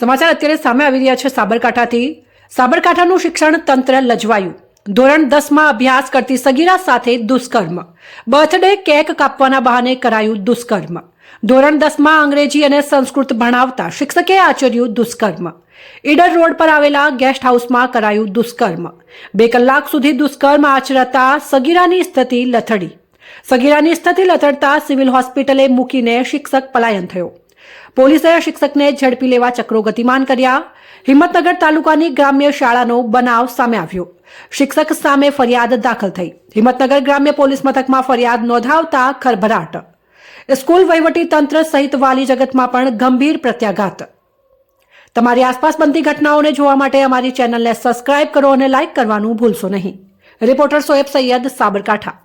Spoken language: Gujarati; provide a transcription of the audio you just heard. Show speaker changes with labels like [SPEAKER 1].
[SPEAKER 1] સમાચાર અત્યારે સામે આવી રહ્યા છે સાબરકાંઠાથી. સાબરકાંઠાનું શિક્ષણ તંત્ર લજવાયું. ધોરણ દસમાં અભ્યાસ કરતી સગીરા સાથે દુષ્કર્મ. બર્થડે કેક કાપવાના બહાને કરાયું દુષ્કર્મ. ધોરણ દસમાં અંગ્રેજી અને સંસ્કૃત ભણાવતા શિક્ષકે આચર્યું દુષ્કર્મ. ઈડર રોડ પર આવેલા ગેસ્ટ હાઉસમાં કરાયું દુષ્કર્મ. બે કલાક સુધી દુષ્કર્મ આચરતા સગીરાની સ્થિતિ લથડી. સગીરાની સ્થિતિ લથડતા સિવિલ હોસ્પિટલે મૂકીને શિક્ષક પલાયન થયો. પોલીસે શિક્ષકને ઝડપી લેવા ચક્રો ગતિમાન કર્યા. હિંમતનગર તાલુકાની ગ્રામ્ય શાળાનો બનાવ સામે આવ્યો. શિક્ષક સામે ફરિયાદ દાખલ થઈ. હિંમતનગર ગ્રામ્ય પોલીસ મથકમાં ફરિયાદ નોંધાવતા ખરભરાટ. સ્કૂલ વહીવટી તંત્ર સહિત વાલી જગતમાં પણ ગંભીર પ્રત્યાઘાત. તમારી આસપાસ બનતી ઘટનાઓને જોવા માટે અમારી ચેનલને સબસ્ક્રાઇબ કરો અને લાઇક કરવાનું ભૂલશો નહીં. રિપોર્ટર સોએબ સૈયદ સાબરકાંઠા.